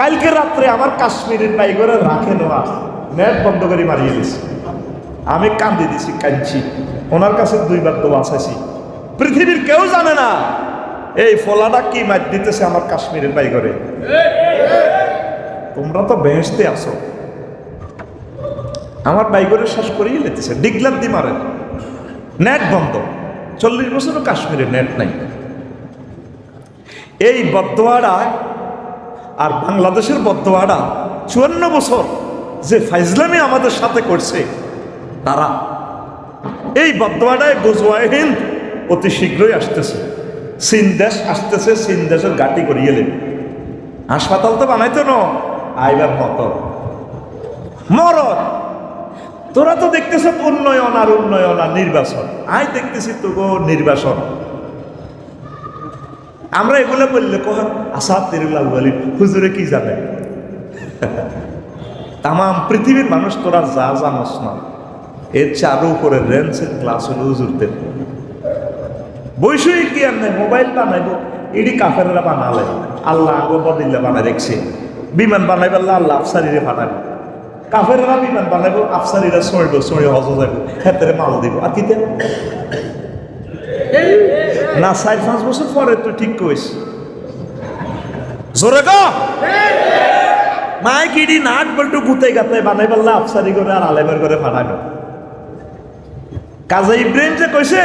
কালকে রাত্রে আমার কাশ্মীরের বাইগরে রাখে নেওয়া নেট বন্ধ করে মারিয়ে দিছে আমি কান্দি দিছি, কাঁদছি। ওনার কাছে দুইবার দোয়া চাইছি। পৃথিবীর কেউ জানে না, এই ফলাটা কি মার দিতেছে আমার কাশ্মীরের বাইগরে তোমরা তো বেহেস্তে আসো আমার বাইগরে শেষ করেই লেতেছে ডিগলার দি মারে নেট বন্ধ। চল্লিশ বছরও কাশ্মীরে নেট নাই। এই বদোয়ারা আর বাংলাদেশের বদোয়ারা চুয়ান্ন বছর যে ফাইজলামি আমাদের সাথে করছে, তারা এই গোজওয়ায় হিন্দ অতি শীঘ্রই আসতেছে। চীন দেশ আসতেছে, চীন দেশের গাটি করিয়ে নেবে। হাসপাতাল তো বানাইতো না, আইবার মতো। মরদ তোরা তো দেখতেছ উন্নয়ন আর উন্নয়ন আর নির্বাচন। আই দেখতেছি তো গো নির্বাচন। আমরা এগুলো বললে কহ আসাদ তিরুল্লাহ বলি হুজুরে কি জানে? তাম পৃথিবীর মানুষ তোরা যা জানস না। এর চারু উপরে রেঞ্চের ক্লাস হলো হুজুরদের। বৈষয়িক কি আর নেই, মোবাইল বানাইব, ইডি কাফেররা বানালে, আল্লাহ আগো বদিল্লা বানাই রেখছে। বিমান বানাইব, আল্লাহ আল্লাহ আফসারিরে বানাইব কাফেররা বিমান বানাইব, আফসারিরা সরিব সরি হজ যাইব হেতেরে মাল দিব। আর কিতে? না, চার, পাঁচ বছর পরে তুই ঠিক কইস। জোরে ক? মাই কিডি নাট বল্টু গুতে গাতে বানাই পারলা আফসারি করে আর আলেমের করে ফাটানো কাজা ইব্রাহিম যে কইছে,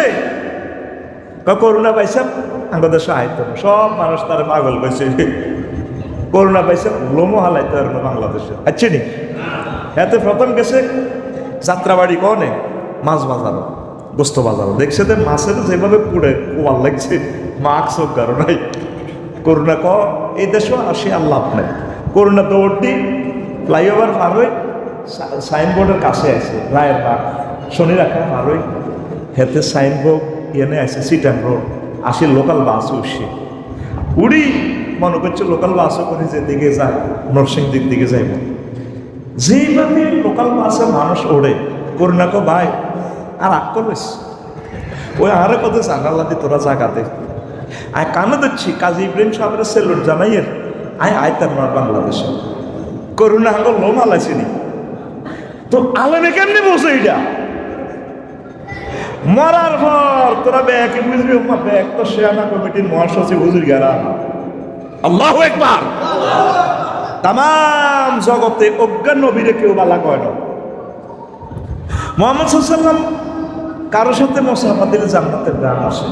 ক করোনা পাইছে, আমাদের সাহিত্য। সব মানুষ তার পাগল কইছে। করোনা পাইছে, লোমো হালাইতে আর বাংলাদেশে। আচ্ছা নি? এতে প্রথম গেছে যাত্রাবাড়ি কনে, মাছ বাজারও। গোস্ত বাজারও দেখছে যে মাছের যেভাবে পুড়ে কোয়াল লাগছে মাস্ক হোক কারও নাই। করোনা ক, এই দেশও আসি আর লাভ নাই। করোনা দৌড় দি, ফ্লাইওভার পার সা- সাইনবোর্ডের কাছে আছে রায়ের বাগ শনি রাখা পার হই, হেতে সাইনবোর্ড ইয়ে আছে সিটান রোড। আসি লোকাল বাস উঠছে। উড়ি, মনে করছে লোকাল বাসও করে যে দিকে যায়, নরসিংদীর দিকে যাইব। যেইভাবে লোকাল বাসে মানুষ ওড়ে করোনা কো, ভাই আর আগ ওই আরে কত জানাল্লাদি তোরা জাগাতে আয় কানে দিচ্ছি, কাজী ইব্রাহিম সাহেবের সেলুট জানাইয়ের। আয় আয় তার মার বাংলাদেশে। করুণা হাঙ্গ লোম হালাইছিনি তো আলেমে কেমনি বসে এটা মরার পর তোরা ব্যাগ বুঝবি ব্যাগ তো শেয়ানা কমিটির মহাসচিব হুজুর গেরা। আল্লাহ একবার তাম জগতে অজ্ঞান নবীরে কেউ বালা কয় না। মোহাম্মদ সাল্লাম কারও সাথে মোসাফা দিলে জান্নাতের গান আসে।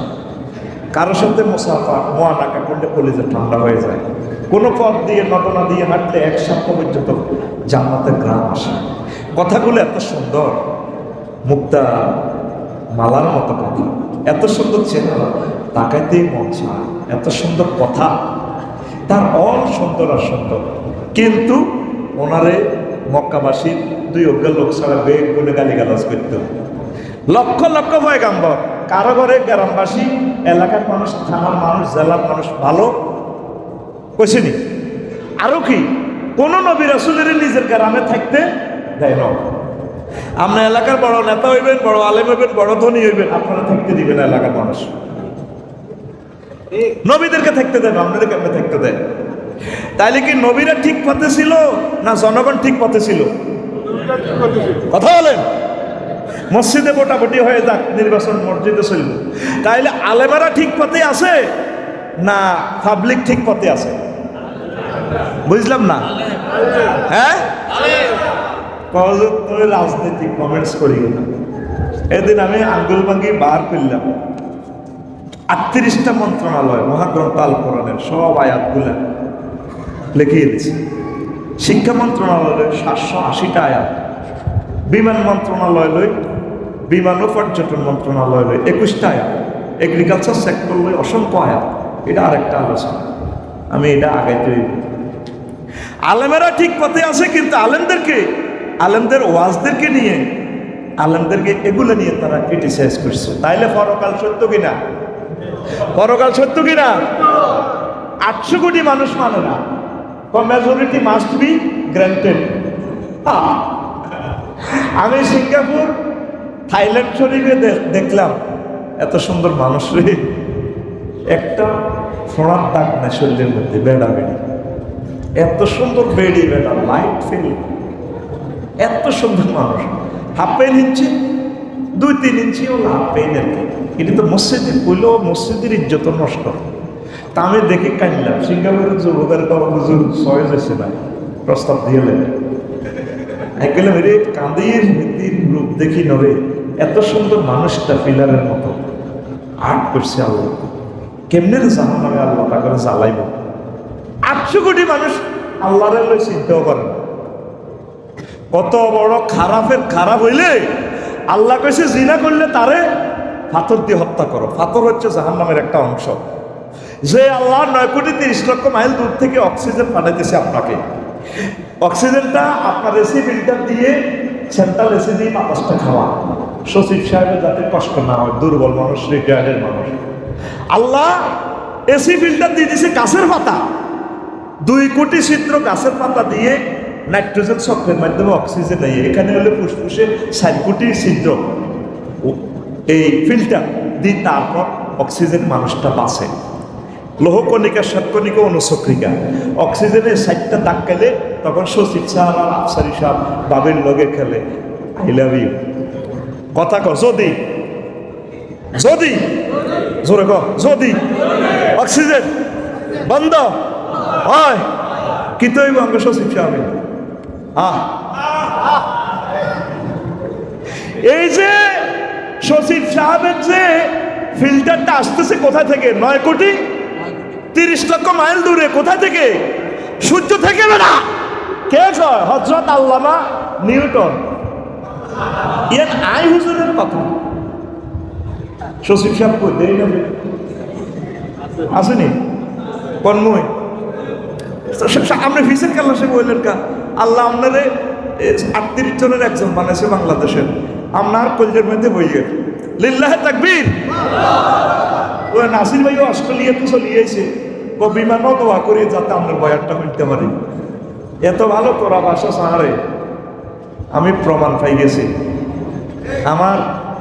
কারও সাথে মোসাফা, মোয়ানাকা করলে কলিজে ঠান্ডা হয়ে যায়। কোনো পথ দিয়ে নটনা দিয়ে হাঁটলে এক সপ্তাহ পর্যন্ত জান্নাতের গ্রাম আসে। কথাগুলো এত সুন্দর, মুক্তা মালার মতো কথা। এত সুন্দর চেহারা তাকাইতেই মন চায়। এত সুন্দর কথা, তার অল সুন্দর আর সুন্দর। কিন্তু ওনারে মক্কাবাসীর দুই অজ্ঞ লোক ছাড়া বেগ গুনে গালি গালাজ করত। লক্ষ লক্ষ পয়গাম্বর কারও ঘরে গ্রামবাসী, এলাকার মানুষ, থানার মানুষ, জেলার মানুষ ভালো? কইসিনি আরও কি? কোন নবী রাসুলের নিজের গ্রামে থাকতে দেয় না। আপনার এলাকার বড় নেতা হইবেন, বড় আলেম হইবেন, বড় ধনী হইবেন, আপনারা থাকতে দিবেন এলাকার মানুষ। নবীদেরকে থাকতে দেন আপনাদেরকে কেমনে থাকতে দেয়? তাইলে কি নবীরা ঠিক পথে ছিল না জনগণ ঠিক পথে ছিল? কথা বলেন। মসজিদে মোটামুটি হয়ে যাক, নির্বাচন মসজিদে চলব। তাইলে আলেমারা ঠিক পথে আছে না পাবলিক ঠিক পথে আছে? বুঝলাম না? হ্যাঁ? তুমি রাজনৈতিক কমেন্টস করি এদিন আমি আঙ্গুল ভাঙ্গি বার করলাম। আটত্রিশটা মন্ত্রণালয় মহাগ্রন্থ আল কোরআনের সব আয়াতগুলা লিখিয়ে দিছি শিক্ষা মন্ত্রণালয়ে সাতশো আশিটা আয়াত, বিমান মন্ত্রণালয় লই বিমান ও পর্যটন মন্ত্রণালয় লই একুশটা আয়াত এগ্রিকালচার সেক্টর লই অসংখ্য আয়াত। এটা আরেকটা আলোচনা। আমি এটা আগাইতে। আলেমেরা ঠিক পথে আছে, কিন্তু আলেমদেরকে, আলেমদের ওয়াজদেরকে নিয়ে, আলেমদেরকে এগুলো নিয়ে তারা ক্রিটিসাইজ করছে। তাইলে পরকাল সত্য কিনা? পরকাল সত্য কিনা? আটশো কোটি মানুষ মানে না। মেজরিটি মাস্ট বি গ্রান্টেড আমি সিঙ্গাপুর, থাইল্যান্ড শরীফে দেখলাম। এত সুন্দর মানুষ রে। একটা ফোড়ার দাগ না শরীরের মধ্যে, বেড়া বেড়ি। এত সুন্দর বেডি, বেড়া লাইট ফিল এত সুন্দর মানুষ। হাফ পেন ইঞ্চি, দুই তিন ইঞ্চি হলো হাফ কি এটা তো মসজিদে, কইলেও মসজিদের ইজ্জত নষ্ট। তা আমি দেখে কাইলাম সিঙ্গাপুরের যুবকের বাবা হুজুর ছয় যাচ্ছে না প্রস্তাব দিয়ে একলাম রে কাঁদির নীতির রূপ দেখি নরে এত সুন্দর মানুষটা পিলারের মতো। আর্ট করছে আল্লাহ। কেমনে জাহান নামে আল্লাহ তা করে জ্বালাইব? আটশো কোটি মানুষ আল্লাহরে চিন্তাও করে কত বড় খারাপের খারাপ হইলে আল্লাহ কইছে, জিনা করলে তারে পাথর দিয়ে হত্যা করো। পাথর হচ্ছে জাহান নামের একটা অংশ। যে আল্লাহ নয় কোটি তিরিশ লক্ষ মাইল দূর থেকে অক্সিজেন পাঠাইতেছে আপনাকে। অক্সিজেনটা আপনার এসি ফিল্টার দিয়ে সেন্ট্রাল এসি দিয়ে বাতাসটা খাওয়া। সচিব সাহেবের যাতে কষ্ট না হয়, দুর্বল মানুষ রিটায়ার্ডের মানুষ। আল্লাহ এসি ফিল্টার দিয়ে দিছে গাছের পাতা। দুই কোটি ছিদ্র গাছের পাতা দিয়ে নাইট্রোজেন চক্রের মাধ্যমে অক্সিজেন নেই এখানে হলে ফুসফুসে ষাট কোটি ছিদ্র। এই ফিল্টার দিয়ে তারপর অক্সিজেন মানুষটা বাঁচে। লোহকণিকা সাতকণিকা অনুচক্রিকা অক্সিজেনের সাইডটা দাগ খেলে তখন সচিব সাহেব আফসারি সাহেব বাবের লগে খেলে। আই লাভ ইউ কথা কর, যদি। যদি। জোরে কর, যদি। অক্সিজেন। বন্ধ। হয়। কিন্তু এই অঙ্গ সচিব সাহেব আহ এই যে সচিব সাহেবের যে ফিল্টারটা আসতেছে কোথা থেকে? নয় কোটি তিরিশ লক্ষ মাইল দূরে, কোথা থেকে? সূর্য থেকে না কে কয়? হজরত আল্লামা নিউটন। ইয়ার আই হুজুরের কথা। সচিব সাহেব দেই না আসেনি? কন্ময় আপনি ফিসের খেলা সে বললেন কা, আল্লাহ আপনারে আটত্রিশ জনের একজন বানাইছে বাংলাদেশের। আপনার কলজের মধ্যে বইয়ে লিল্লাহে তাকবীর। ও নাসির ভাই অস্ট্রেলিয়া তো চলিয়েছে বিমানও দোয়া করে যাতে আপনার বয়ারটা হইতে পারি। এত ভালো করা ভাষা সাহারে, আমি প্রমাণ পাই গেছি। আমার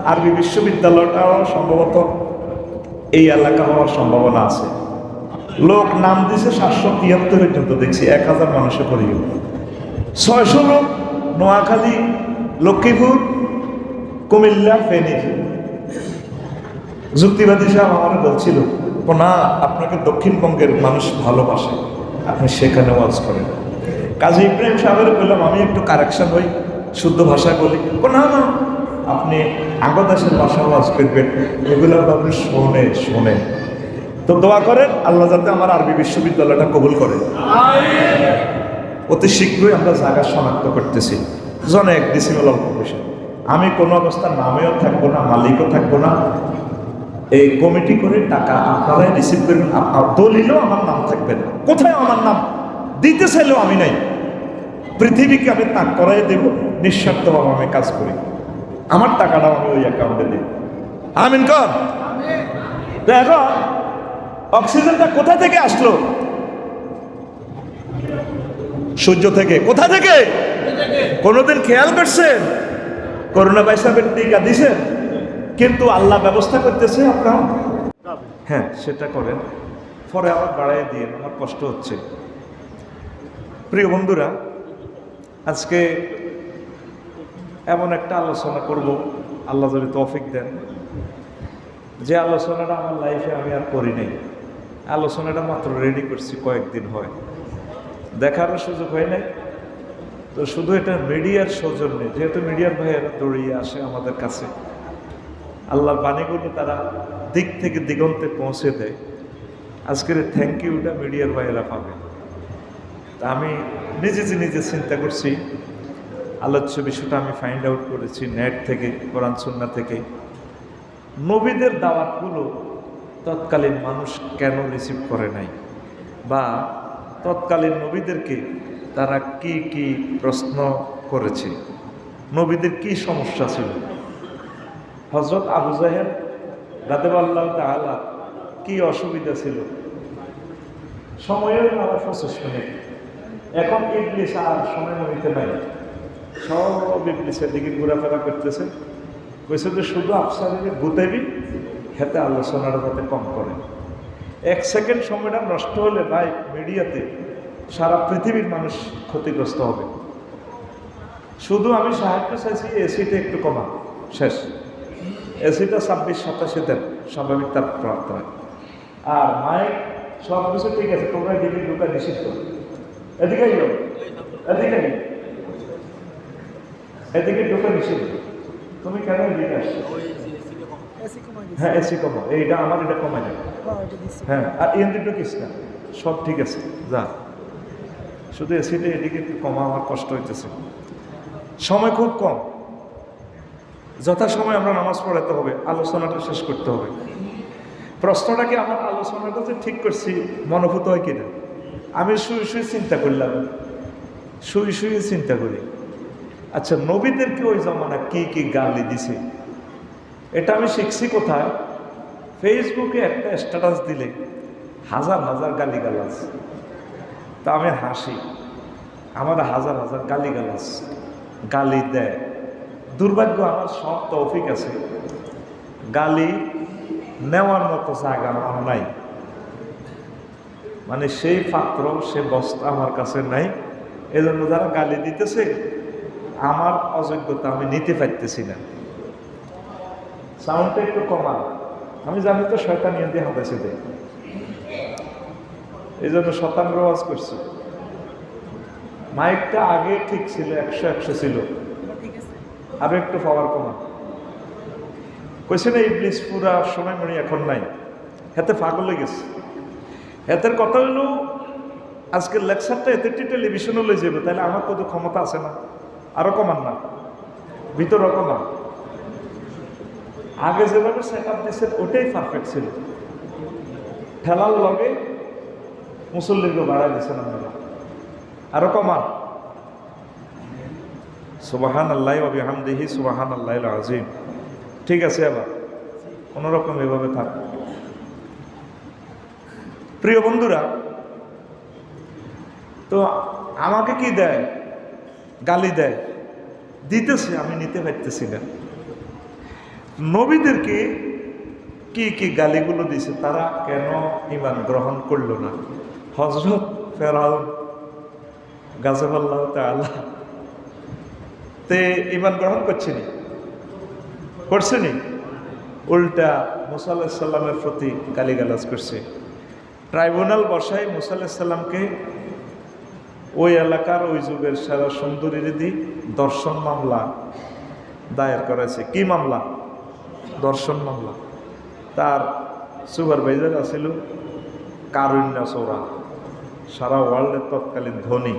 আরবি বিশ্ববিদ্যালয়টাও সম্ভবত এই এলাকা হওয়ার সম্ভাবনা আছে। লোক নাম দিছে সাতশো তিয়াত্তর পর্যন্ত দেখছি, এক হাজার মানুষের পরিবার ছয়শো লোক নোয়াখালী, লক্ষ্মীপুর, কুমিল্লা ফেনী যুক্তিবাদী সাহেব আমার বলছিল "ও না আপনাকে দক্ষিণবঙ্গের মানুষ ভালোবাসে। আপনি সেখানে ওয়াজ করেন। কাজী ইব্রাহিম সাহেবের বললাম, আমি একটু কারেকশন হই, শুদ্ধ ভাষায় বলি। না না, আপনি আগদাসের ভাষা ওয়াজ করবেন। এগুলো আপনি শোনে শোনে। তো দোয়া করেন, আল্লাহ যাতে আমার আরবি বিশ্ববিদ্যালয়টা কবুল করে। অতি শীঘ্রই আমরা জায়গা শনাক্ত করতেছি। জনে এক ডিসিমেল অল্প আমি কোনো অবস্থার নামেও থাকব না, মালিকও থাকব না। এই কমিটি করে টাকা আপনারাই রিসিভ করবেন। আপনার দলিলেও আমার নাম থাকবে না। কোথায় আমার নাম? দিতে চাইলেও আমি নাই। পৃথিবীকে আমি তাক করাই দেব নিঃস্বার্থভাবে আমি কাজ করি। আমার টাকাটাও আমি ওই অ্যাকাউন্টে দিই। আমিন কর। এখন অক্সিজেনটা কোথা থেকে আসলো? সূর্য থেকে। কোথা থেকে? কোনোদিন খেয়াল করছেন? করোনা বাইসাবের টিকা দিছেন? কিন্তু আল্লাহ ব্যবস্থা করতেছে আপনার হ্যাঁ সেটা করেন। পরে আবার বাড়াই দিয়ে আমার কষ্ট হচ্ছে। প্রিয় বন্ধুরা আজকে এমন একটা আলোচনা করব আল্লাহ যদি তৌফিক দেন। যে আলোচনাটা আমার লাইফে আমি আর করি নাই আলোচনাটা মাত্র রেডি করছি কয়েকদিন হয়। দেখারও সুযোগ হয় নাই। তো শুধু এটা মিডিয়ার সৌজন্যে যেহেতু মিডিয়ার ভাইয়েরা দৌড়িয়ে আসে আমাদের কাছে আল্লাহর বাণীগুলো তারা দিক থেকে দিগন্তে পৌঁছে দেয়। আজকের থ্যাংক ইউটা মিডিয়ার ভাইয়েরা পাবে। তা আমি নিজে যে নিজে চিন্তা করছি, আলোচ্য বিষয়টা আমি ফাইন্ড আউট করেছি নেট থেকে, কোরআন সুন্না থেকে। নবীদের দাওয়াতগুলো তৎকালীন মানুষ কেন রিসিভ করে নাই? বা তৎকালীন নবীদেরকে তারা কি কি প্রশ্ন করেছে? নবীদের কি সমস্যা ছিল? হজরত আবু জাহেদ রাদেব আল্লাহ তালা কি অসুবিধা ছিল? সময়ের আমার পঁচিশ মিনিট এখন ইবলিস আর সময় নবীতে নাই। সব ইবলিসের দিকে ঘোরাফেরা করতেছে। কইছে যে শুধু আফসারিকে গুতাবি হেতে আলোচনাটা যাতে কম করে। এক সেকেন্ড সময়টা নষ্ট হলে ভাই মিডিয়াতে সারা পৃথিবীর মানুষ ক্ষতিগ্রস্ত হবে। শুধু আমি সাহায্য চাইছি, এসিটা একটু কমা শেষ। এসিটা ছাব্বিশ, সাতাশে দেন। স্বাভাবিক তার প্রার্থনা আর মাইক সব কিছু ঠিক আছে, তোমরা এদিকে ঢুকা নিষিদ্ধ। এদিকে আইও। এদিকে আইও। এদিকে ঢুকা নিষিদ্ধ। তুমি কেন এদিকে আসছো? হ্যাঁ এসি কমো। এইটা আমার, এটা কমাই যাবে হ্যাঁ হ্যাঁ আর ইন্দ্রিটো কিস না সব ঠিক আছে, যা। শুধু এসিটা এদিকে কমা আমার কষ্ট হইতেছে। সময় খুব কম। যথাসময় আমরা নামাজ পড়াতে হবে, আলোচনাটা শেষ করতে হবে। প্রশ্নটা কি আমার আলোচনাটা যে ঠিক করছি, মনোভূত হয় কিনা? আমি শুয়ে শুয়ে চিন্তা করলাম, শুয়ে শুয়ে চিন্তা করি। আচ্ছা নবীদেরকে ওই জমানা কি কি গালি দিছে? এটা আমি শিখছি কোথায়? ফেসবুকে একটা স্ট্যাটাস দিলে হাজার হাজার গালি গালাজ তা আমি হাসি। আমার হাজার হাজার গালি গালাজ গালি দেয়। দুর্ভাগ্য, আমার সব তৌফিক আছে। গালি নেওয়ার মতো জায়গা আমার নাই। মানে সেই পাত্র, সে বস্তা আমার কাছে নাই। এজন্য যারা গালি দিতেছে, আমার অযোগ্যতা আমি নিতে পারতেছি না। সাউন্ডটা একটু কমা আমি জানি তো শয়তান নিয়ে দিয়ে হাতাইছে দেয় এই জন্য শতাংশ আওয়াজ করছি। মাইকটা আগে ঠিক ছিল, একশো একশো ছিল। আরও একটু পাওয়ার কমা কইছে না, ইবলিস পুরা সময় মনে এখন নাই। হাতে হয়ে গেছে। হাতের কথা হলো আজকের লেকচারটা এতে টেলিভিশনে লয়ে যাবে তাহলে আমার কত ক্ষমতা আছে না? আরও কমান না। ভিতরও কমান। আগে যেভাবে সেট আপ দিচ্ছেন ওটাই পারফেক্ট ছিল। ঠেলার লগে মুসল্লিকে বাড়াই দিচ্ছেন আপনারা আরও কমান। সুবাহান আল্লাহ আবিহামদিহি সুবাহান আল্লাহ আজিম ঠিক আছে আবার? কোনোরকম এভাবে থাক। প্রিয় বন্ধুরা, তো আমাকে কি দেয়? গালি দেয়। দিতেছে, আমি নিতে পারতেছি না। নবীদেরকে কি কি গালিগুলো দিছে, তারা কেন ইমান গ্রহণ করল না? হজরত ফেরাউন গাজবাল্লাহ তাআলা তে ইমান গ্রহণ করছেনি করছেনি উল্টা মুসা আল্লাহ সাল্লামের প্রতি গালিগালাজ করছে। ট্রাইব্যুনাল বসায় মুসা আল্লাহ সাল্লামকে ওই এলাকার ওই যুগের সেরা সুন্দরীর দি দর্শন মামলা দায়ের করেছে। কি মামলা? দর্শন মামলা। তার সুপারভাইজার আছিল কারুণ্যা চোরা সারা ওয়ার্ল্ডের তৎকালীন ধনী।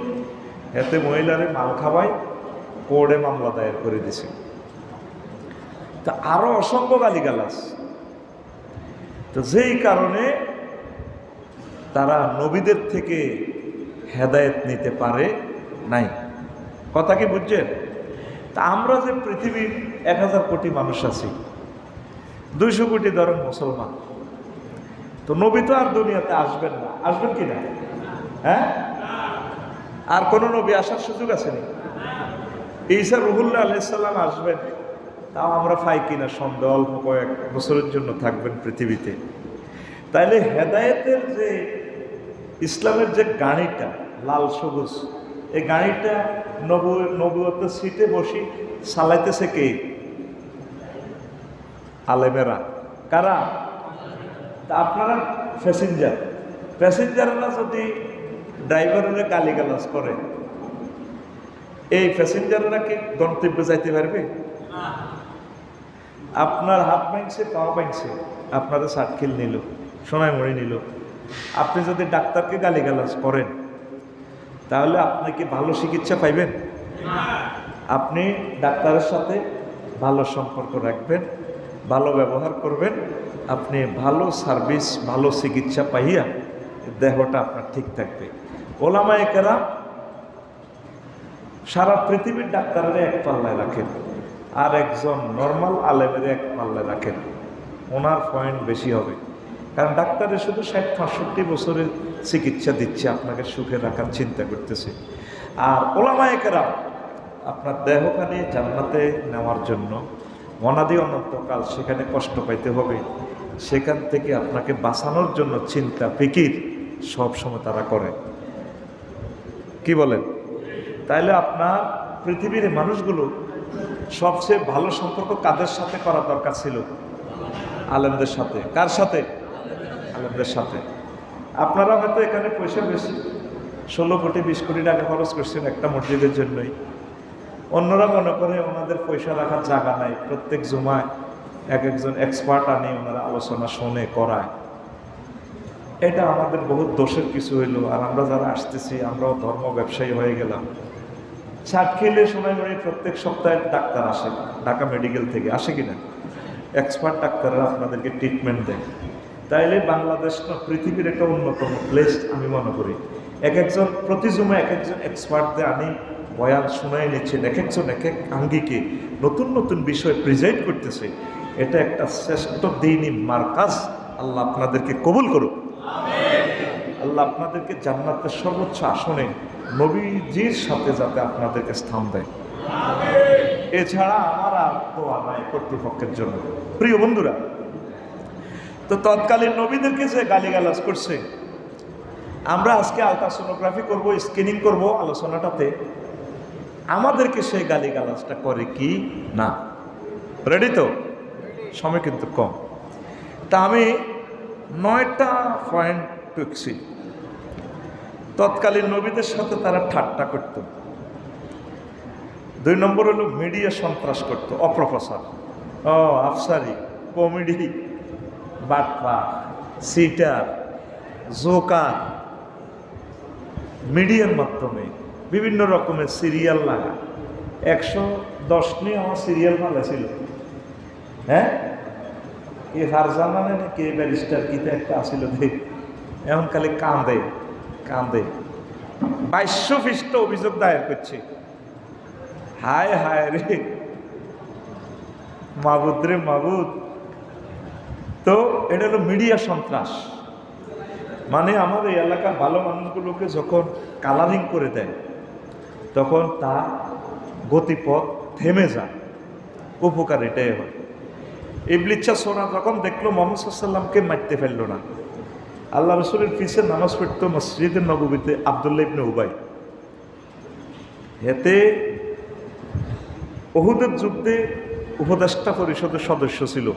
এতে মহিলারে মাল খাওয়াই কোর্টে মামলা দায়ের করে দিছে। তা আরও অসংখ্য গালিগালাজ। তো যেই কারণে তারা নবীদের থেকে হেদায়েত নিতে পারে নাই। কথা কি বুঝছেন? তা আমরা যে পৃথিবীর এক হাজার কোটি মানুষ আছি, দুইশো কোটি ধরেন মুসলমান, তো নবী তো আর দুনিয়াতে আসবেন না। আসবেন কি না? হ্যাঁ? আর কোনো নবী আসার সুযোগ আছে নি? ঈসা রুহুল্লাহ আলাইসাল্লাম আসবেন। তাও আমরা পাই কিনা সন্দেহ, অল্প কয়েক বছরের জন্য থাকবেন পৃথিবীতে। তাইলে হেদায়েতের যে, ইসলামের যে গাড়িটা লাল সবুজ, এই গাড়িটা নব, নবুয়তের সিটে বসি চালাইতেছে কে? আলেমেরা। কারা? তা আপনারা প্যাসেঞ্জার প্যাসেঞ্জাররা যদি ড্রাইভারেরা গালিগালাজ করে এই প্যাসেঞ্জাররা কি গন্তব্যে যাইতে পারবে? আপনার হাত ভাঙছে পাওয়া ভাঙছে আপনাদের সাতখিল নিল সোনাইমণি নিল। আপনি যদি ডাক্তারকে গালিগালাজ করেন, তাহলে আপনি কি ভালো চিকিৎসা পাইবেন। আপনি ডাক্তারের সাথে ভালো সম্পর্ক রাখবেন, ভালো ব্যবহার করবেন, আপনি ভালো সার্ভিস ভালো চিকিৎসা পাইয়া দেহটা আপনার ঠিক থাকবে। ওলামায়িকেরা সারা পৃথিবীর ডাক্তারের এক পাল্লায় রাখেন। আর একজন নর্মাল আলেমের এক পাল্লায় রাখেন। ওনার পয়েন্ট বেশি হবে। কারণ ডাক্তারের শুধু ষাট, পঁয়ষট্টি বছরের চিকিৎসা দিচ্ছে, আপনাকে সুখে রাখার চিন্তা করতেছে। আর ওলামায়িকেরা আপনার দেহখানি জান্নাতে নেওয়ার জন্য অনাদি অনন্তকাল সেখানে কষ্ট পাইতে হবে। সেখান থেকে আপনাকে বাঁচানোর জন্য চিন্তা, ফিকির সব সময় তারা করে। কি বলেন? তাইলে আপনার পৃথিবীর মানুষগুলো সবচেয়ে ভালো সম্পর্ক কাদের সাথে করা দরকার ছিল? আলেমদের সাথে। কার সাথে? আলেমদের সাথে। আপনারা হয়তো এখানে পয়সা বেশি। ষোলো কোটি, বিশ কোটি টাকা খরচ করছেন একটা মসজিদের জন্যই। অন্যরা মনে করে ওনাদের পয়সা রাখার জায়গা নাই। প্রত্যেক জুমায় এক একজন এক্সপার্ট আনে, ওনারা আলোচনা শোনে, করায়। এটা আমাদের বহুত দোষের কিছু হইল। আর আমরা যারা আসতেছি, আমরাও ধর্ম ব্যবসায়ী হয়ে গেলাম। চাট খেলে সময় মনে প্রত্যেক সপ্তাহে ডাক্তার আসে, ঢাকা মেডিকেল থেকে। আসে কিনা এক্সপার্ট ডাক্তাররা আপনাদেরকে ট্রিটমেন্ট দেয়। তাইলে বাংলাদেশ পৃথিবীর একটা অন্যতম প্লেস আমি মনে করি। এক একজন প্রতি জুমে এক একজন এক্সপার্টদের আনি বয়ান শুনাই নিচ্ছেন এক একজন এক এক আঙ্গিকে নতুন নতুন বিষয় প্রিজাইড করতেছে। এটা একটা শ্রেষ্ঠ দিনই মার্কাজ। আল্লাহ আপনাদেরকে কবুল করুক। আল্লাহ আপনাদেরকে জান্নাতের সর্বোচ্চ আসনে নবীজির সাথে যাতে আপনাদেরকে স্থান দেয়। এছাড়া আমার আর দোয়া নাই কর্তৃপক্ষের জন্য। প্রিয় বন্ধুরা, তো তৎকালীন নবীদেরকে যে গালিগালাজ করছে, আমরা আজকে আলট্রাসোনোগ্রাফি করব স্ক্যানিং করব আলোচনাটাতে। আমাদেরকে সেই গালিগালাজটা করে কি না? রেডি তো? সময় কিন্তু কম। তা আমি নয়টা পয়েন্ট টুকছি। তৎকালীন নবীদের সাথে তারা ঠাট্টা করত। দুই নম্বর হলো মিডিয়া সন্ত্রাস করত অপ্রফেসর ও, আফসারি, কমেডি বাটপা সিটার, জোকার। মিডিয়ার মাধ্যমে বিভিন্ন রকমের সিরিয়াল লাগা। একশো দশ নিয়ে আমার সিরিয়াল ভালো ছিল। হ্যাঁ? এ ফারজানা কে ব্যারিস্টার কিতে একটা আসিল দেখ। এখন খালি কান্দে কান্দে বাইশশো খ্রিস্ট অভিযোগ দায়ের করছে। হায় হায় রে। মাবুদ রে মাবুদ। তো এটা হলো মিডিয়া সন্ত্রাস। মানে আমাদের এলাকার ভালো মানুষগুলোকে যখন কালারিং করে দেয়, তখন তা গতিপথ থেমে যায়। উপকার এটাই হয়। ইবলিচ্ছা সোনা তখন দেখল মোহাম্মদ সাল্লামকে মারতে ফেলল না। আল্লাহ রসুলের পিছে নামাজ পড়তো মসজিদের নবীতে আবদুল্লাহ ইবনে উবাই। এতে ওহুদের যুদ্ধে উপদেষ্টা পরিষদের সদস্য ছিল।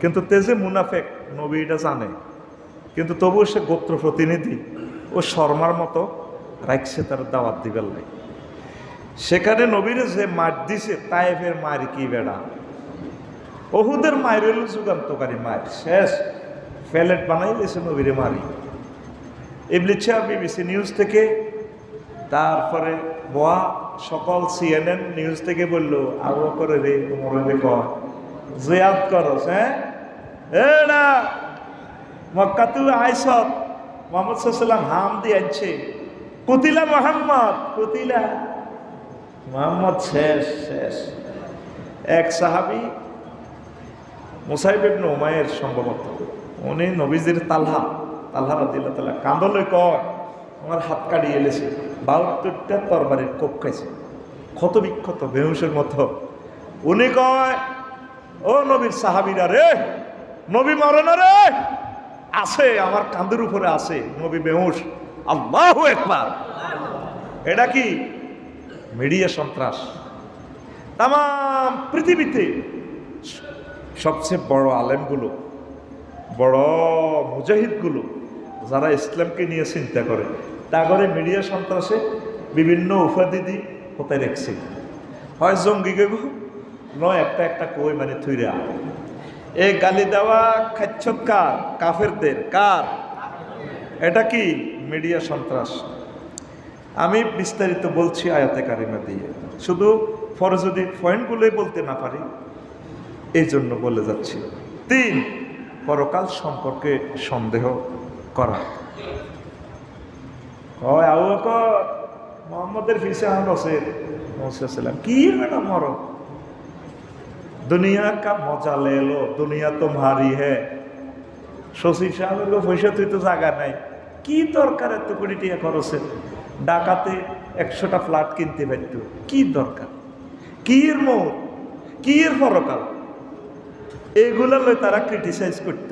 কিন্তু তেজে মুনাফেক, নবী এটা জানে। কিন্তু তবুও সে গোত্র প্রতিনিধি ও শর্মার মতো রাখছে তার দাওয়াত দিবেন নাই সেখানে নবীরে যে মার দিছে, তাইফের মার কি বেড়া? ওহুদের মায়ের হইল যুগান্তকারী মায়ের, শেষ। ফ্যালেট বানাই দিয়েছে নবীরে মারি। ইবলিচ্ছা বিবিসি নিউজ থেকে, তারপরে বোয়া সকল সিএনএন নিউজ থেকে বলল, আবু করে রে মরে রে কর, জিয়াদ করস হ্যাঁ? এ না মক্কা মোহাম্মদ সাল্লাম হাম দিয়ে আনছে কুতিলা মোহাম্মদ কুতিলা। মোহাম্মদ শেষ শেষ। এক সাহাবি মুসাইব ইবনে উমায়ের সম্ভবত। উনি নবীজির তালহা তালহা রাদিল্লাহ তালা কান্দলে কয়, আমার হাত কাটিয়ে এলেছে, বাহাত্তরটা তরবারির কোপ খাইছে ক্ষত বিক্ষত বেহুসের মতো। উনি কয়, ও নবীর সাহাবিরা রে, নবী মরে না রে, আছে, আমার কান্দের উপরে আছে, নবী বেহুস আল্লাহ একবার এটা কি? মিডিয়া সন্ত্রাস। তাম পৃথিবীতে সবচেয়ে বড় আলেমগুলো বড় মুজাহিদগুলো যারা ইসলামকে নিয়ে চিন্তা করে, তা করে মিডিয়া সন্ত্রাসে বিভিন্ন উপাধি দি হতে রেখছে হয় জঙ্গি গেব নয় একটা একটা কই মানে থুইরা। এই গালি দেওয়া খাচ্ছত কার কাফেরদের, কার? এটা কি মিডিয়া সন্ত্রাস? আমি বিস্তারিত বলছি আয়াতে কারিমা দিয়ে। শুধু পরে যদি পয়েন্টগুলোই বলতে না পারি এই জন্য বলে যাচ্ছি। তিন পরকাল সম্পর্কে সন্দেহ করা। কয়, আবু বকর, মোহাম্মদের ফিসে আমার রসের কি ম্যাডাম মর? দুনিয়া কা মজা লেলো দুনিয়া তো মারি হে শশী সাহেব পয়সা তুই তো জায়গা নাই। কি দরকার এত কোটি টাকা খরচের ডাকাতে একশোটা ফ্ল্যাট কিনতে পারত। কি দরকার? কি এর মোর কি এর পরকাল? লই তারা ক্রিটিসাইজ করত।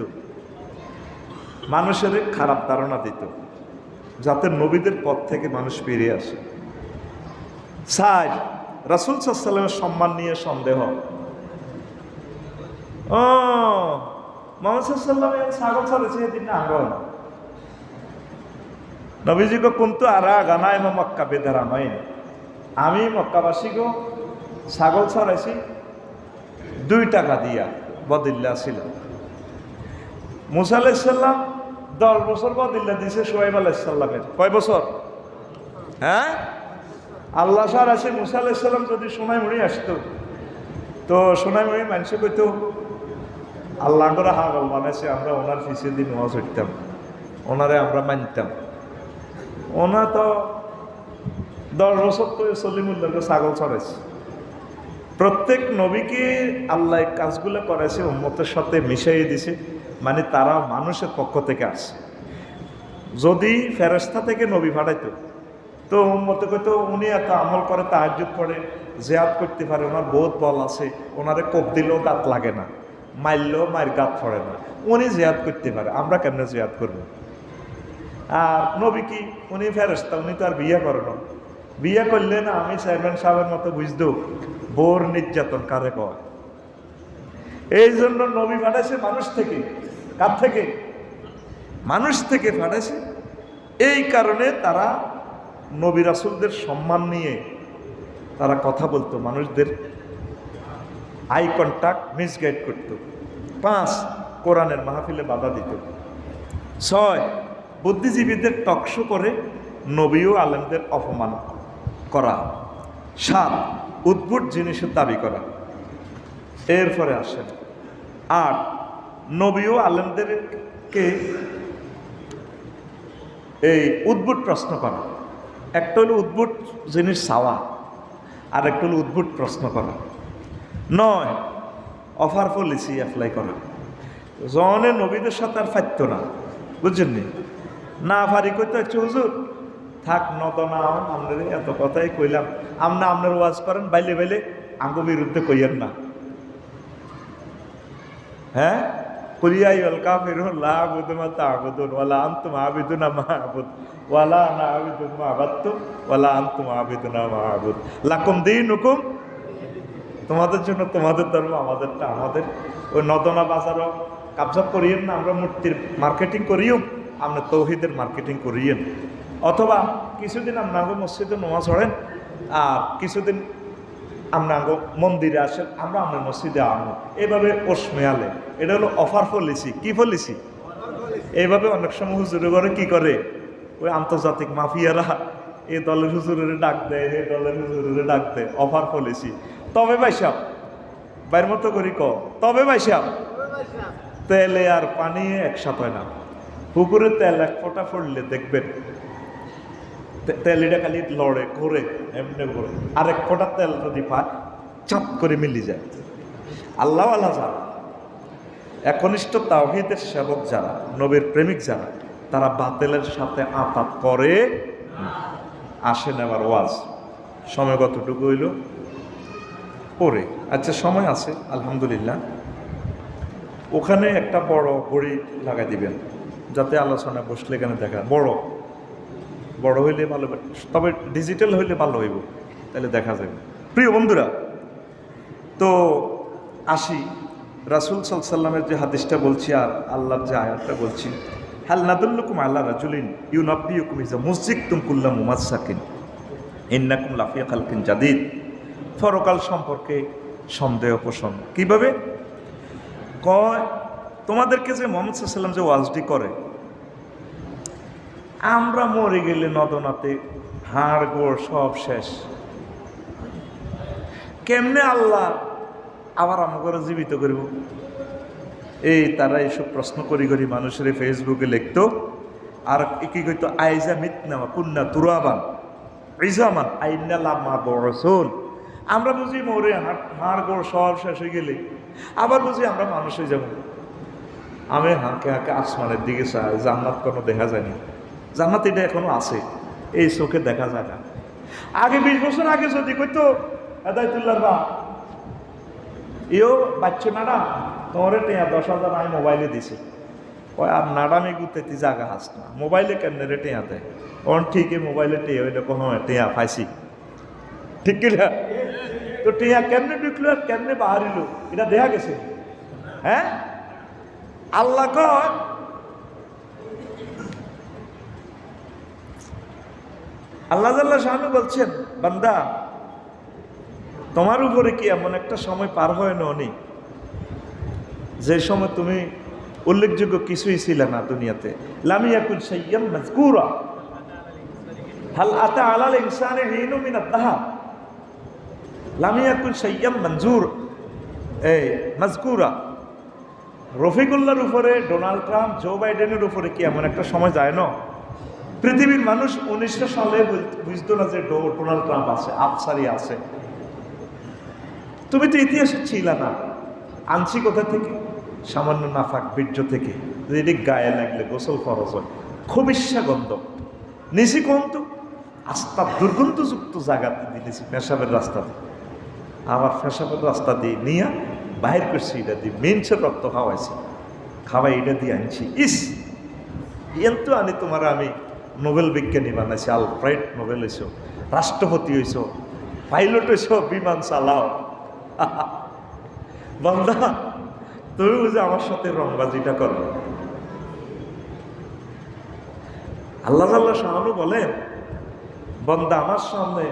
মানুষের খারাপ ধারণা দিত, যাতে নবীদের পথ থেকে মানুষ ফিরে আসে। সার রাসুল সাল্লামের সম্মান নিয়ে সন্দেহ। ও, মোহাম্মদ সাল্লামের ছাগল ছাড়েছে এদিন আঙ্গন নবীজি গো কিন্তু আরা গানায় মক্কা বেদারা নয়? আমি মক্কাবাসী গো, ছাগল ছাড়াইছি, দুই টাকা দিয়া। বদিল্লা ছিল। মুসা আলাইসাল্লাম দশ বছর বদিল্লা দিছে সোহাইব আলাইসাল্লামের কয় বছর? হ্যাঁ? আল্লাহ সার আছে মুসা আলাইসাল্লাম যদি সোনাই মুড়ি আসতো, তো সোনাই মুড়ি মানুষে কইতো, আল্লাহ করে হাগল বানাইছে, আমরা ওনার পিছিয়ে দিন ওয়াজ হইতাম। ওনারে আমরা মানতাম। ওনা তো দশ বছর তো সলিমুল্লাহকে ছাগল ছড়াইছে। প্রত্যেক নবীকে আল্লাহ কাজগুলো করেছে, উম্মতের সাথে মিশাইয়ে দিছে মানে তারা মানুষের পক্ষ থেকে আসছে। যদি ফেরস্তা থেকে নবী পাঠাইতো, তো উম্মতে কইতো, উনি এত আমল করে, তাহাজ্জুদ করে, জেয়াদ করতে পারে, ওনার বহুত বল আছে, ওনারে কোপ দিলেও দাঁত লাগে না, মারলেও মায়ের গাত পড়ে না, উনি জেয়াদ করতে পারে, আমরা কেমনে জেয়াদ করব? আর নবী কি, উনি ফেরস্তা উনি তো আর বিয়ে করে না। বিয়ে করলে না, আমি চেয়ারম্যান সাহেবের মতো বুঝতো বোর নির্যাতন, কারে কয়? এই জন্য নবী পাঠাইছে মানুষ থেকে। কার থেকে? মানুষ থেকে পাঠাইছে। এই কারণে তারা নবী রাসুলদের সম্মান নিয়ে তারা কথা বলতো, মানুষদের আই কন্ট্যাক্ট মিসগাইড করত। পাঁচ, কোরআনের মাহফিলে বাধা দিত। ছয়, বুদ্ধিজীবীদের টকশো করে নবী ও আলেমদের অপমান করা। সাত উদ্ভুট জিনিসের দাবি করা। এরপরে আসেন। আর নবী ও আলেমদেরকে এই উদ্ভুট প্রশ্ন করা। একটা হলো উদ্ভুট জিনিস চাওয়া, আর একটা হলো উদ্ভুট প্রশ্ন করা। নয় অফার পলিসি অ্যাপ্লাই করা। জনে নবীদের সাথে আর ফাইত না বুঝছেন নি ফারি কইতে হচ্ছে, হুজুর থাক নত না আপনার এত কথাই কইলাম। আপনি আপনার ওয়াজ করেন, বাইলে বাইলে আঙ্গো বিরুদ্ধে কইয়েন না। হ্যাঁ? কুলিয়াই ওয়াল কাফিরুন লা আবুদু মা তা'বুদুন, ওয়ালা আনতুম আবিদুনা ওয়ালা আনা আবিদু মা আবাদতু, ওয়ালা আনতুম আবিদুনা মা আবুদ। লাকুম তোমাদের জন্য তোমাদের ধর্ম, আমাদেরটা আমাদের। ওই নদনা বাজারও কাবজা করিয়েন না, আমরা মূর্তির মার্কেটিং করিও, আমরা তৌহিদের মার্কেটিং করিয়েন। অথবা কিছুদিন আগে মসজিদে নোয়া ছড়েন আর কিছুদিন আগে মন্দিরে আসেন, আমরা আমরা মসজিদে আনো এভাবে ওসমেয়ালে এটা হলো অফার পলিসি কি পলিসি এইভাবে অনেক সময় হুজুরে করে কি করে? ওই আন্তর্জাতিক মাফিয়ারা এই দলের হুজুরের ডাক দেয়, এই দলের হুজুরের ডাক দেয়। অফার পলিসি তবে ভাইসাব বাইর মতো করি ক তবে ভাইসাব তেলে আর পানি একসাথে না। পুকুরে তেল এক ফোঁটা পড়লে দেখবেন তেলিটা খালি লড়ে, ঘুরে, এমনি ঘুরে। আর এক ফোঁটা তেল যদি পায়, চাপ করে মিলি যায়। আল্লাহ আল্লাহ যারা, একনিষ্ঠ তাওহিদের সেবক যারা, নবীর প্রেমিক যারা, তারা বাতেলের সাথে আপাত করে না। আসেন আবার ওয়াজ। সময় কতটুকু হইল? পরে। আচ্ছা সময় আছে, আলহামদুলিল্লাহ। ওখানে একটা বড় ঘড়ি লাগাই দিবেন, যাতে আলোচনা বসলে এখানে দেখা, বড়। বড় হইলে ভালো তবে ডিজিটাল হইলে ভালো হইব, তাহলে দেখা যাবে। প্রিয় বন্ধুরা, তো আসি। রাসুল সাল্লামের যে হাদিসটা বলছি আর আল্লাহর যে আয়াতটা বলছি, হাল নাদুল্লুকুম আল্লাহ রাজুলিন ইউ নব্বিউকুম ইজা মসজিদ তুম কুল্লা মুমাদ সাকিন ইন্নাকুম লাফিয়া খালকিন জাদিদ। ফরকাল সম্পর্কে সন্দেহ পোষণ। কীভাবে? কয়, তোমাদেরকে যে মোহাম্মদ সাল্লাম যে ওয়াজটি করে আমরা মরে গেলে নদনাতে হাড়, গোড় সব শেষ। কেমনে আল্লাহ আবার আমাকে জীবিত করব? এই তারা এইসব প্রশ্ন করি করি মানুষের ফেসবুকে লিখতো, আর কি কইতো, আইজা মিতনামা কুন্না তুরাবান, ইজামান, আইনা লামা বরসুল আমরা বুঝি মরে হাড় গোড় সব শেষ হয়ে গেলে, আবার বুঝি আমরা মানুষ যাব। আমি হাঁকে হাঁকে আসমানের দিকে চাই, জান্নাত কোনো দেখা যায়নি। জান্নাত এটা এখনও আছে। এই চোখে দেখা যায় না। আগে বিশ বছর আগে যদি কইতো হেদায়তুল্লাহ বা ইও বাচ্চা না তোমার টেয়া দশ হাজার আমি মোবাইলে দিছি। ওই আর নাডামি গুতেতি জাগা হাস না। মোবাইলে কেমনে রে টেয়া দেয়? অন ঠিকই মোবাইলে টেয়া হইলে কখন টেয়া পাইছি। ঠিক কিনা? তো টেয়া কেমনে ঢুকলো আর কেমনে বাহারিল? এটা দেখা গেছে। হ্যাঁ? আল্লাহ কয় আল্লাহ আল্লাহ শাহানু বলছেন, বান্দা, তোমার উপরে কি এমন একটা সময় পার হয় না অনেক? যে সময় তুমি উল্লেখযোগ্য কিছুই ছিল না দুনিয়াতে। লামিয়াকুল সাইয়াম মাজকুরা আতা আলাল মিন লামিয়াকুল রফিকুল্লাহর উপরে, ডোনাল্ড ট্রাম্প, জো বাইডেনের উপরে কি এমন একটা সময় যায় না? পৃথিবীর মানুষ উনিশশো সালে বুঝতো না যে ডোনাল্ড ট্রাম্প আছে, আফসারি আছে। তুমি তো ইতিহাসে ছিল না। আনছি কোথা থেকে, সামান্য নাফাক বীর্য থেকে। যদি গায়ে লাগলে গোসল খরচ হয়। খুব গন্ধ। নিশি কন্ত আস্তা দুর্গন্ধযুক্ত জায়গাতে দিয়েছি পেশাবের রাস্তাতে আমার পেশাবের রাস্তা দিয়ে নিয়ে বাহির করছি এটা দিয়ে। মেনছের রক্ত খাওয়াইছি। খাওয়াই এটা দিয়ে আনছি। ইস! তো আনি তোমার আমি নোবেল বিজ্ঞানী বানাইছি আলফ্রেড নোবেল হইছ, রাষ্ট্রপতি হইছ পাইলট হইছ, বিমান চালাও। বান্দা তুমি বুঝে আমার সাথে রংবাজিটা করো। আল্লাহ আল্লাহ শাহানু বলেন, বন্দা, আমার সামনে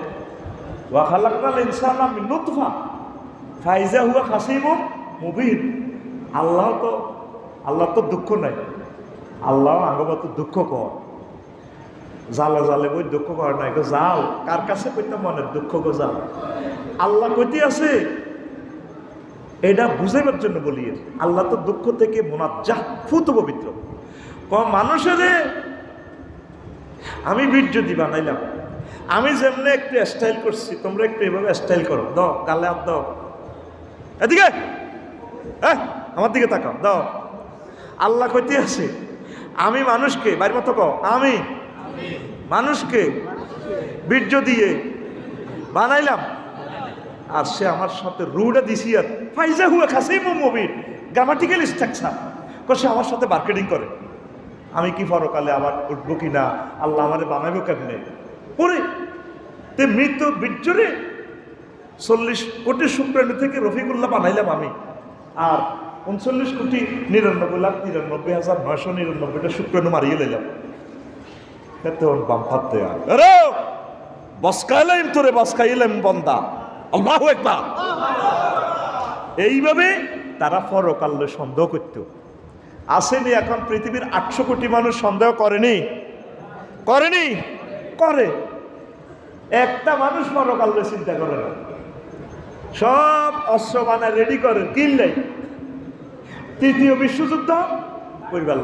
ওয়াখালাকাল ইনসান নুতফা, ফাইজা হুয়া খাসিব মুবিন। আল্লাহ তো আল্লাহ তো দুঃখ নাই, আল্লাহ আগবা তো দুঃখ কর। জালে জালে বই দুঃখ কর নাই গো, যাও। কার কাছে কইতে মনে দুঃখ গো, যাও। আল্লাহ কইতে আছে, এটা বুঝাইবার জন্য বলি আল্লাহ তো দুঃখ থেকে মোনাজ্জাহ, ফুত পবিত্র। ক মানুষে যে আমি বীর্য দি বানাইলাম, আমি যেমনি একটু স্টাইল করছি, তোমরা একটু এভাবে স্টাইল করো। দাও, গালে হাত দাও। এদিকে আমার দিকে তাকাও, দাও। আল্লাহ কইতে আছে, আমি মানুষকে, বাড়ির মতো কও, আমি মানুষকে বীর্য দিয়ে বানাইলাম। আর সে আমার সাথে রুটা দিছি আর ফাইজা হুয়া খাসেই মুভির গ্রামাটিক্যাল স্ট্রাকচার সে আমার সাথে মার্কেটিং করে। আমি কি পরকালে আবার উঠবো কি না? আল্লাহ আমারে বানাইবো কেমনে? পরে তে মৃত বীর্যরে চল্লিশ কোটি শুক্রাণু থেকে রফিকুল্লাহ বানাইলাম আমি। আর উনচল্লিশ কোটি নিরানব্বই লাখ নিরানব্বই হাজার নয়শো নিরানব্বইটা শুক্রাণু মারিয়ে লাইলাম। বসকাইলাম তোরে বসকাইলাম বন্দা। আল্লাহ একবার এইভাবে তারা পরকাল্য সন্দেহ করত। আসেনি এখন পৃথিবীর আটশো কোটি মানুষ সন্দেহ করেনি। করেনি? করে। একটা মানুষ পরকাল্য চিন্তা করে না। সব অস্ত্র বানায় রেডি করে, কিনলেই। তৃতীয় বিশ্বযুদ্ধ, পরিবার